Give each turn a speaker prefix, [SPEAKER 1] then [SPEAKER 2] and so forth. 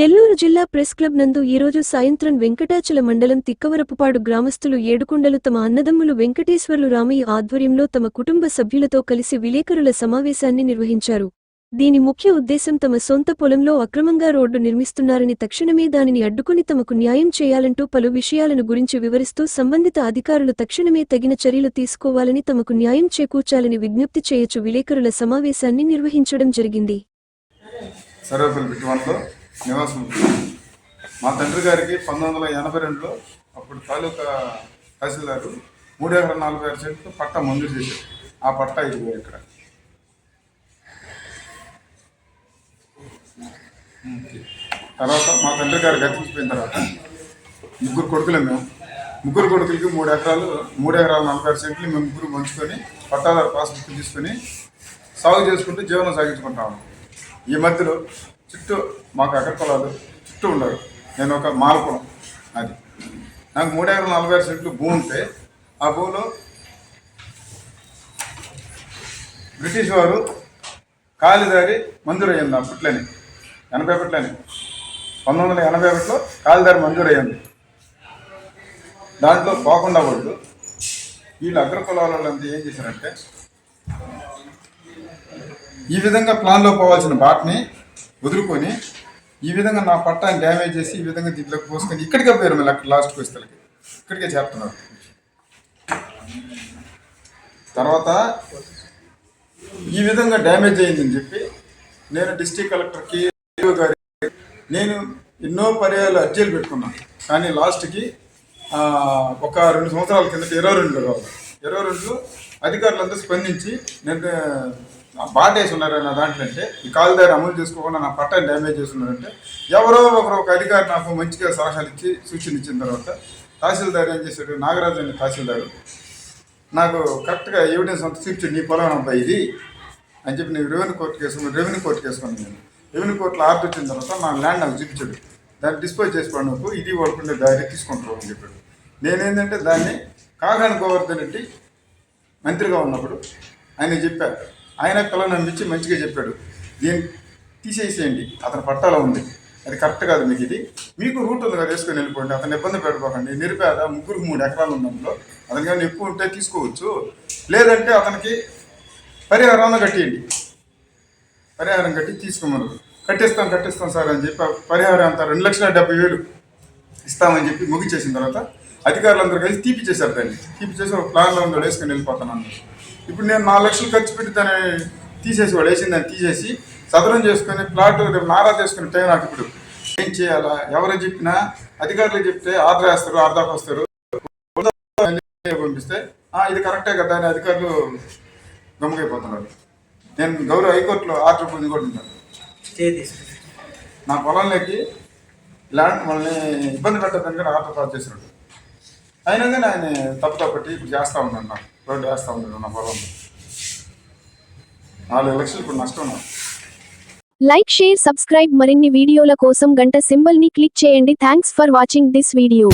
[SPEAKER 1] నెల్లూరు జిల్లా press club నందు ఈరోజు సాయంత్రం వెంకటాచల మండలం తిక్కవరపుపాడు గ్రామస్తులు ఏడుకొండలు తమ అన్నదమ్ములు వెంకటేశ్వర్లు రామయ్య ఆధ్వర్యంలో తమ కుటుంబ సభ్యులతో కలిసి విలేకరుల సమావేశాన్ని నిర్వహించారు. దీని ముఖ్య ఉద్దేశం తమ సొంత పొలంలో అక్రమంగా రోడ్డు నిర్మిస్తున్నారని తక్షణమే దానిని అడ్డుకుని తమకు న్యాయం చేయాలంటూ పలు విషయాలను గురించి వివరిస్తూ సంబంధిత అధికారులు తక్షణమే తగిన చర్యలు తీసుకోవాలని తమకు న్యాయం చేకూర్చాలని విజ్ఞప్తి చేయొచ్చు విలేకరుల సమావేశాన్ని నిర్వహించడం జరిగింది.
[SPEAKER 2] సర్వేపల్లి నివాసం మా తండ్రి గారికి పంతొమ్మిది వందల ఎనభై రెండులో అప్పుడు తాలూకా తహసీల్దారు మూడు ఎకరాల నాలుగు ఆరు సెంట్లు పట్టా మంజూరు చేశారు. ఆ పట్టా ఇది ఇక్కడ. తర్వాత మా తండ్రి గారు గతించిపోయిన తర్వాత ముగ్గురు కొడుకులే మేము. ముగ్గురు కొడుకులకి మూడు ఎకరాలు మూడు ఎకరాలు నలభై ఆరు సెంట్లు మేము ముగ్గురు పంచుకొని పట్టాదారు పాస్బుక్ తీసుకొని సాగు చేసుకుంటూ జీవనం సాగించుకుంటాము ఈ మధ్యలో చుట్టూ మాకు అక్కడ పొలాలు చుట్టూ ఉండరు నేను ఒక మాలకులం. అది. నాకు మూడు ఎకరాల నలభై ఆరు సెంట్లు భూమి ఉంటే ఆ భూమిలో బ్రిటిష్ వారు కాలిదారి మంజూరయ్యింది అప్పట్లోనే ఎనభై ఒకటిలోనే పంతొమ్మిది వందల ఎనభై ఒకటిలో కాలిదారి మంజూరయ్యింది దాంట్లో పోకుండా వాళ్ళు వీళ్ళు అగ్ర కులాల వాళ్ళంతా ఏం చేశారంటే ఈ విధంగా ప్లాన్లో పోవాల్సిన బాట్ని వదులుకొని ఈ విధంగా నా పట్టాన్ని డ్యామేజ్ చేసి ఈ విధంగా దీంట్లోకి పోసుకొని ఇక్కడికే పోయారు మళ్ళీ అక్కడ లాస్ట్ పోయిస్తలకి ఇక్కడికే చేస్తున్నారు తర్వాత ఈ విధంగా డ్యామేజ్ అయిందని చెప్పి నేను డిస్ట్రిక్ట్ కలెక్టర్కి గారికి నేను ఎన్నో పర్యాలు అర్జీలు పెట్టుకున్నాను కానీ లాస్ట్కి ఒక రెండు సంవత్సరాల కిందట ఇరవై రెండులో కావాలి. ఇరవై రెండులో అధికారులంతా స్పందించి నేను ఆ, బాట వేసున్నారు నా దాంట్లో అంటే ఈ కాలుదారి అమలు చేసుకోకుండా నా పట్టాన్ని డ్యామేజ్ చేస్తున్నారంటే ఎవరో ఒకరు ఒక అధికారి నాకు మంచిగా సలహాలు ఇచ్చి సూచనలు ఇచ్చిన తర్వాత తహసీల్దార్ ఏం చేశాడు? నాగరాజు అనే తహసీల్దారు నాకు కరెక్ట్గా ఎవిడెన్స్ అంతా చూపించాడు నీ పొలం అబ్బాయి ఇది అని చెప్పి నేను రెవెన్యూ కోర్టు వేసుకుని రెవెన్యూ కోర్టు కేసుకున్నాను నేను. రెవెన్యూ కోర్టులో ఆర్డర్ వచ్చిన తర్వాత నా ల్యాండ్ నాకు చూపించాడు. దాన్ని డిస్పోజ్ చేసుకోండి నువ్వు ఇది వాడుకుంటే దారి తీసుకుంటావు అని చెప్పాడు. నేనేంటంటే దాన్ని కాగాని గోవర్ధన్ రెడ్డి మంత్రిగా ఉన్నప్పుడు ఆయన చెప్పారు. ఆయన కళను నమ్మించి మంచిగా చెప్పాడు. దీన్ని తీసేసేయండి. అతని పట్టాలో ఉంది. అది కరెక్ట్ కాదు మీకు ఇది. మీకు రూట్ ఉంది కదా వేసుకొని వెళ్ళిపోండి. అతను ఇబ్బంది పెట్టుకోకండి. నిరుపేద ముగ్గురు మూడు ఎకరాలు ఉన్నందులో అతని కానీ ఎక్కువ ఉంటే తీసుకోవచ్చు. లేదంటే అతనికి పరిహారం కట్టేయండి. పరిహారం కట్టి తీసుకోమన్నారు. కట్టిస్తాం కట్టిస్తాం సార్ అని చెప్పి పరిహారం అంతా రెండు లక్షల డెబ్బై వేలు ఇస్తామని చెప్పి ముగిచేసిన తర్వాత అధికారులందరూ కలిసి తీపిచ్చేశారు దాన్ని. తీపిచ్చేసి ఒక ప్లాన్లో ఉందో వేసుకొని వెళ్ళిపోతాను ఇప్పుడు నేను నాలుగు లక్షలు ఖర్చు పెట్టి దాన్ని తీసేసి వాడు వేసిన దాన్ని తీసేసి సదరం చేసుకొని ప్లాట్ రేపు నారా చేసుకునే టైం నాకు ఇప్పుడు. ఏం చేయాలా? ఎవరు చెప్పినా అధికారులు చెప్తే ఆర్డర్ వేస్తారు ఆర్డర్ వస్తారు. పంపిస్తే "ఆ, ఇది కరెక్టే కదా అని అధికారులు గమ్ముకైపోతున్నారు. నేను గౌరవ హైకోర్టులో ఆర్డర్ పొంది కూడా ఉంటాను. నా పొలంలోకి ల్యాండ్ మనల్ని ఇబ్బంది పెట్టదని కూడా ఆర్డర్ పాస్ చేసినాడు అయినా కానీ ఆయన తప్పు తప్పటి ఇప్పుడు చేస్తూ ఉన్నాను నాకు. రోడ్డు వేస్తూ ఉన్నాడు నా పొలం నాలుగు లక్షలు ఇప్పుడు నష్టం నాకు
[SPEAKER 1] లైక్ షేర్ సబ్స్క్రైబ్ మరిన్ని వీడియోల కోసం గంట సింబల్ని క్లిక్ చేయండి. Thanks for watching this video.